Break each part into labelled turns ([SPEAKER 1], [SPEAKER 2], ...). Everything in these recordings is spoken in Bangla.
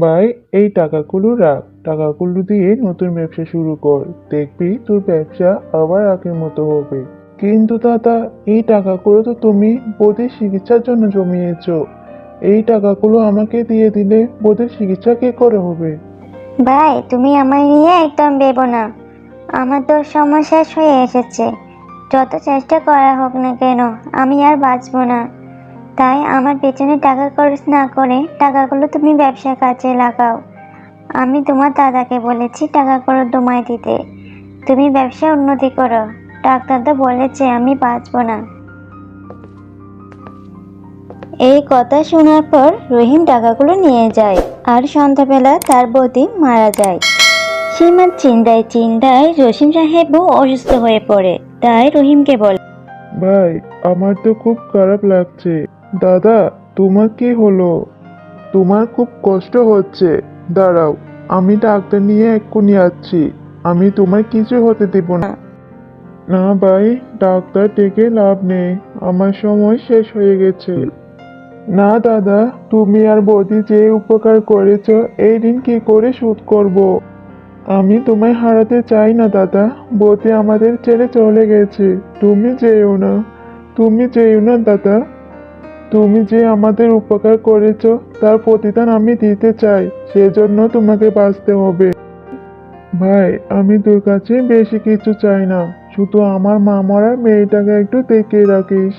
[SPEAKER 1] ভাই, এই টাকাগুলো রাখ। টাকাগুলো দিয়ে নতুন ব্যবসা শুরু কর। দেখবি তোর ব্যবসা আবার আগের মতো হবে। কিন্তু দাদা, এই টাকাগুলো তো তুমি বোধের চিকিৎসার জন্য জমিয়েছ। এই টাকাগুলো আমাকে দিয়ে দিলে বোধের চিকিৎসা কে করে হবে?
[SPEAKER 2] ভাই, তুমি আমায় নিয়ে একদম ভেবো না। আমার তো শেষ হয়ে এসেছে। যত চেষ্টা করা হোক না কেন, আমি আর বাঁচবো না। তাই আমার পেছনে টাকা খরচ না করে টাকাগুলো তুমি ব্যবসার কাজে লাগাও। আমি তোমার দাদাকে বলেছি টাকা টাকাগুলো তোমায় দিতে। তুমি ব্যবসা উন্নতি করো। ডাক্তার তো বলেছে আমি বাঁচবো না। এই কথা শোনার পর রহিম টাকাগুলো নিয়ে যায় আর সন্ধ্যাবেলা তার বৌদি মারা যায়। সীমার চিন্তায় চিন্তায় রহিম সাহেবও অসুস্থ হয়ে পড়ে, তাই রহিমকে বলে
[SPEAKER 1] ভাই, আমার তো খুব খারাপ লাগছে। দাদা, তোমার কি হলো? তোমার খুব কষ্ট হচ্ছে। দাঁড়াও, আমি ডাক্তার নিয়ে এক্ষুনি আসছি। আমি তোমার কিছু হতে দেব না। না ভাই, ডাক্তার ডেকে লাভ নেই। আমার সময় শেষ হয়ে গেছে। না দাদা, তুমি আর বৌদি যে উপকার করেছ, এই ঋণ কি করে শোধ করব? আমি তোমায় হারাতে চাই না দাদা। বৌদি আমাদের ছেড়ে চলে গেছে। তুমি যেও না। তুমি যেও না দাদা। তুমি যে আমাদের উপকার করেছ, তার প্রতিদান আমি দিতে চাই, সেজন্য তোমাকে বাঁচতে হবে। ভাই, আমি তোর কাছে বেশি কিছু চাই না, শুধু আমার মা মরা মেয়েটাকে একটু দেখে রাখিস।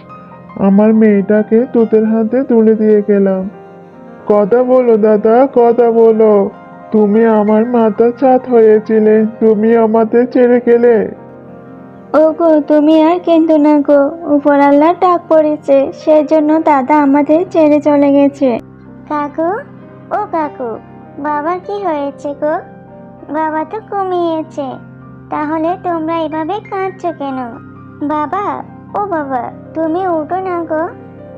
[SPEAKER 1] আমার মেয়েটাকে তোদের হাতে তুলে দিয়ে গেলাম। কথা বলো, দাদা, কথা বলো। তুমি আমার মাথা চাঁদ হয়েছিলে, তুমি আমাদের ছেড়ে গেলে?
[SPEAKER 2] ও গো তুমি আর কিন্তু না গো। উপর আল্লাহ ডাক পড়েছে সেজন্য দাদা আমাদের ছেড়ে চলে গেছে। কাকু ও কাকু বাবার কি হয়েছে গো? বাবা তো কমিয়েছে তাহলে তোমরা এভাবে কাঁদছো কেন? বাবা ও বাবা তুমি উঠো না গো।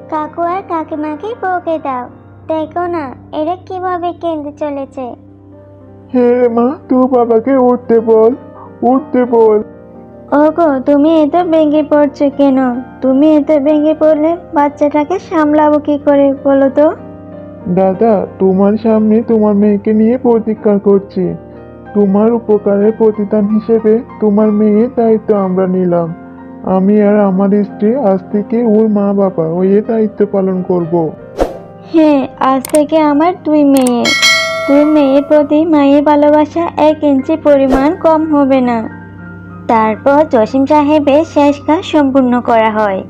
[SPEAKER 2] কাকু আর কাকিমাকে বকে দাও। দেখো না এরা কীভাবে কেঁদে চলেছে।
[SPEAKER 1] হে মা তুই বাবাকে উঠতে বল উঠতে বল।
[SPEAKER 2] ওগো তুমি এত ভেঙে পড়ছো কেন? তুমি এত ভেঙে পড়লে বাচ্চাটাকে সামলাবো কি করে বলো তো?
[SPEAKER 1] দাদা তোমার সামনে তোমার মেয়েকে নিয়ে প্রতীক্ষা করছি। তোমার উপকারের প্রতিদান হিসেবে তোমার মেয়ের দায়িত্ব আমরা নিলাম। আমি আর আমার স্ত্রী আজ থেকে ওর মা বাবা ওই দায়িত্ব পালন করব।
[SPEAKER 2] হ্যাঁ আজ থেকে আমার দুই মেয়ে। দুই মেয়ের প্রতি মায়ের ভালোবাসা এক ইঞ্চি পরিমাণ কম হবে না। তারপর জসিম সাহেবের শেষ কাজ সম্পূর্ণ করা হয়।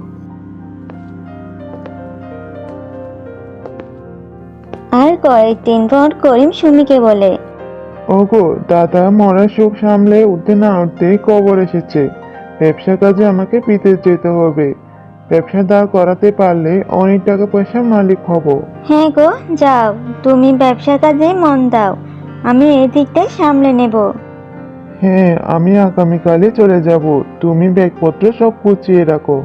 [SPEAKER 2] আর কয়েকদিন পর করিম সুমিকে বলে
[SPEAKER 1] ওগো দাদা মরা সুখ সামলে উঠতে না উঠতেই কবর এসেছে। ব্যবসা কাজে আমাকে বিদেশ যেতে হবে। ব্যবসা দাঁড় করাতে পারলে অনেক টাকা পয়সা মালিক হব।
[SPEAKER 2] হ্যাঁ গো যাও। তুমি ব্যবসা কাজে মন দাও। আমি এই দিকটা সামলে নেব।
[SPEAKER 1] হ্যাঁ আমি আগামীকালে চলে যাব। তুমি ব্যাগপত্র সব গুছিয়ে রাখো।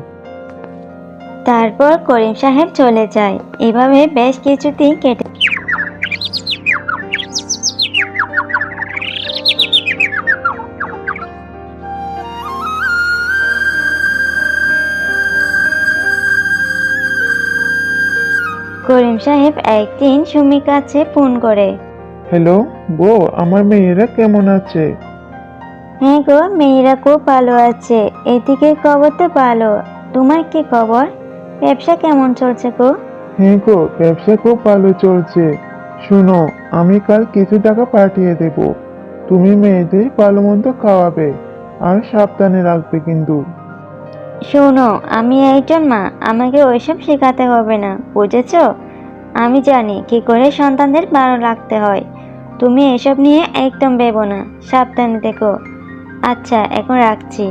[SPEAKER 2] তারপর করিম সাহেব চলে যায়। এভাবে বেশ কিছুদিন কেটে করিম সাহেব একদিন সুমির কাছে ফোন করে
[SPEAKER 1] হ্যালো বউ আমার মেয়েরা কেমন আছে?
[SPEAKER 2] হ্যাঁ গো মেয়েরা খুব ভালো আছে। এদিকে খবর তো ভালো। তোমার কি খবর? ব্যবসা কেমন চলছে গো?
[SPEAKER 1] হ্যাঁ গো ব্যবসা খুব ভালো চলছে। শোনো আমি কাল কিছু টাকা পাঠিয়ে দেব। তুমি মেয়েদের ভালো মন্দ খাওয়াবে। আর সাবধানে রাখবে কিন্তু।
[SPEAKER 2] শোনো আমি একজন মা আমাকে ওইসব শেখাতে হবে না বুঝেছ? আমি জানি কি করে সন্তানদের ভালো রাখতে হয়। তুমি এসব নিয়ে একদম ভেবো না সাবধানে দেখো। আচ্ছা এখন রাখছি।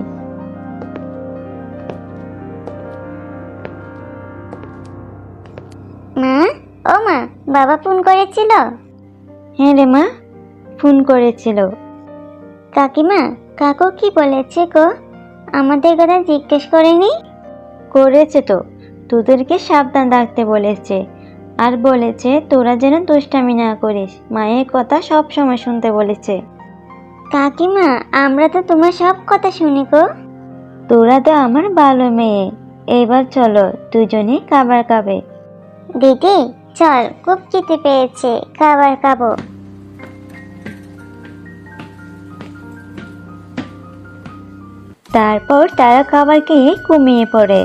[SPEAKER 2] মা ও মা বাবা ফোন করেছিল? হ্যাঁ রে মা ফোন করেছিল। কাকিমা কাকু কি বলেছে গো? আমাদের কথা জিজ্ঞেস করেনি? করেছে তো তোদেরকে সাবধান রাখতে বলেছে। আর বলেছে তোরা যেন দুষ্টামি না করিস মায়ের কথা সব সময় শুনতে বলেছে। কাকিমা আমরা তো তোমার সব কথা শুনি গো। তোরা তো আমার ভালো মেয়ে। এবার চলো দুজনে খাবার খাবে। দিদি চল খুব খেতে পেয়েছে খাবার খাব। তারপর তারা খাবার খেয়ে ঘুমিয়ে পড়ে।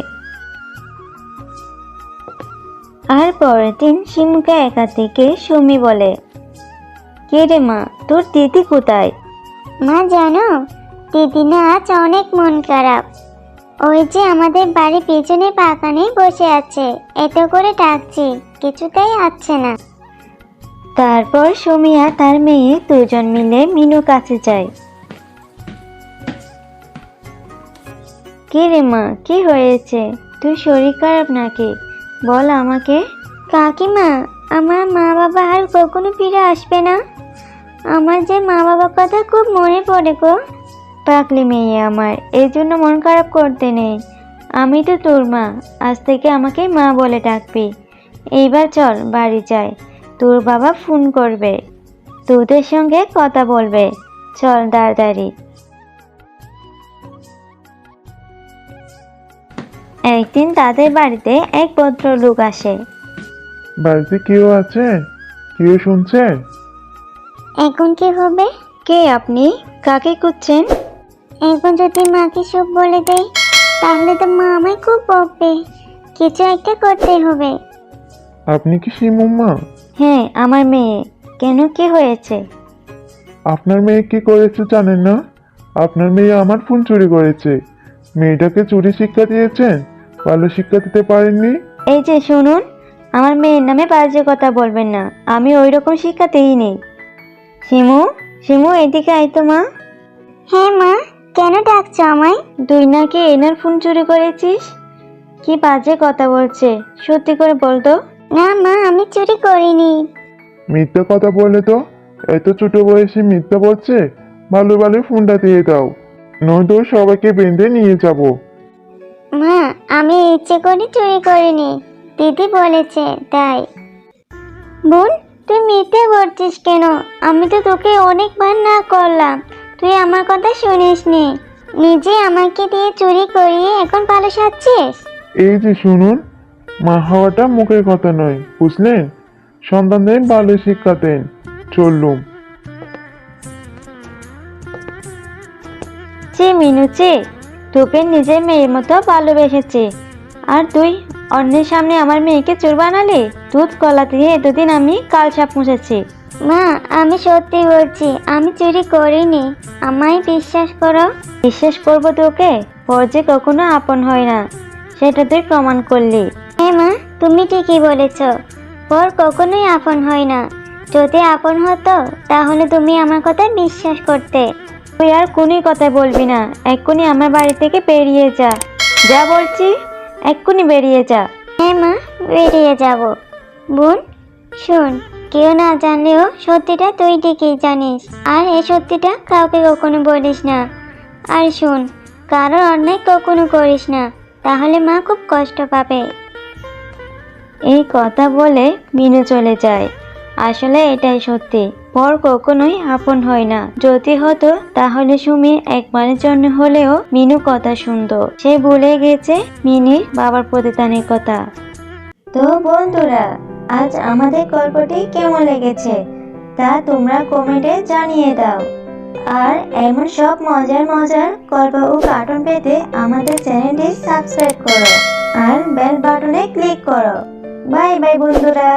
[SPEAKER 2] আর পরের দিন শিমুকে একা থেকে সুমি বলে কে রে মা তোর দিদি কোথায়? মা, জানো দিদি না আজ অনেক মন খারাপ। ওই যে আমাদের বাড়ির পেছনে বাগানে বসে আছে, এত করে ডাকছি, কিছুতেই আসছে না। তারপর সুমিয়া তার মেয়ে দুজন মিলে মিনু কাছে যায়। কি রে মা, কি হয়েছে? তুই শরীর খারাপ নাকি? বল আমাকে। কাকিমা, আমার মা বাবা আর কখনো ফিরে আসবে না? আমার যে মা বাবার কথা খুব মনে পড়ে গো। পাকলি মেয়ে আমার এই জন্য মন খারাপ করতে নেই। আমি তো তোর মা আজ থেকে আমাকে মা বলে ডাকবি। এইবার চল বাড়ি যাই। তোর বাবা ফোন করবে। তোদের সঙ্গে কথা বলবে। চল তাড়াতাড়ি। একদিন তাদের বাড়িতে এক ভদ্রলোক আসে।
[SPEAKER 1] বাড়িতে কেউ আছে? কেউ শুনছেন
[SPEAKER 2] এখন কি হবে? কে আপনি? কাকে খুঁজছেন? এখন যদি মাকে সব বলে দেই তাহলে তো মা আমায় খুব বকবে। কিছু একটা করতে হবে।
[SPEAKER 1] আপনি কি শিমুম্মা
[SPEAKER 2] হ্যাঁ আমার মেয়ে। কেন কি হয়েছে?
[SPEAKER 1] আপনার মেয়ে কি করেছে জানেন না? আপনার মেয়ে আমার ফোন চুরি করেছে। মেয়েটাকে চুরি শিক্ষা দিয়েছেন? ভালো শিক্ষা দিতে পারেননি?
[SPEAKER 2] এই যে শুনুন আমার মেয়ের নামে বাজে কথা বলবেন না। আমি ওই রকম শিক্ষাতেই নেই শিমু শিমু এদিকে আয় তো মা। হ্যাঁ মা কেন ডাকছো আমায়? তুই নাকি এনার ফোন চুরি করেছিস? কি বাজে কথা বলছে সত্যি করে বলতো না মা আমি চুরি করিনি।
[SPEAKER 1] মিথ্যা কথা বলে তো? এত ছোট বয়সে মিথ্যা বলছে? ভালো ভালো ফোনটা দিয়ে দাও। নয়তো সবাইকে বেঁধে নিয়ে যাব।
[SPEAKER 2] মা আমি ইচ্ছে করে চুরি করিনি। দিদি বলেছে তাই। বোন তুই মিথ্যে বলছিস কেন? আমি তো তোকে অনেকবার না করলাম। তুই আমার কথা শুনিসনি। নিজে আমাকে দিয়ে চুরি করিয়ে এখন ভালো সাজছিস
[SPEAKER 1] এই যে শুনুন মা হওয়াটা মুখের কথা নয় বুঝলেন সন্তানদের ভালো শিক্ষা দেন চললুম
[SPEAKER 2] চে মিনুচে তোকে নিজের মেয়ের মতো ভালোবেসেছে। আর তুই অন্যের সামনে আমার মেয়েকে চোর বানালে? দুধ কলা দিয়ে এতদিন আমি কাল সাপ মুছেছি। মা আমি সত্যি বলছি আমি চুরি করিনি। আমায় বিশ্বাস করো। বিশ্বাস করব তোকে? পর যে কখনো আপন হয় না। সেটা তুই প্রমাণ করলি। হ্যাঁ মা তুমি ঠিকই বলেছ। পর কখনোই আপন হয় না। যদি আপন হতো তাহলে তুমি আমার কথা বিশ্বাস করতে। তুই আর কোনই কথা বলবি না। এক্ষুনি আমার বাড়ি থেকে পেরিয়ে যা। যা বলছি। এক্ষুনি বেরিয়ে যা। হ্যাঁ মা বেরিয়ে যাব। বোন শোন কেউ না জানলেও সত্যিটা তুই ঠিকই জানিস। আর এই সত্যিটা কাউকে কখনো বলিস না। আর শোন কারোর অন্যায় কখনো করিস না। তাহলে মা খুব কষ্ট পাবে। এই কথা বলে মিনু চলে যায়। আসলে এটাই সত্যি। পর কখনোই আপন হয় না। যদি হতো, তাহলে সুমি একবারের জন্য হলেও মিনু কথা শুনতো। সে ভুলে গেছে মিনির বাবার প্রতিদানের কথা। তো বন্ধুরা, আজ আমাদের গল্পটি কেমন লেগেছে তা তোমরা কমেন্টে জানিয়ে দাও। আর এমন সব মজার মজার গল্প ও কার্টুন পেতে আমাদের চ্যানেলটি সাবস্ক্রাইব করো। আর বেল বাটনে ক্লিক করো। বাই বাই বন্ধুরা।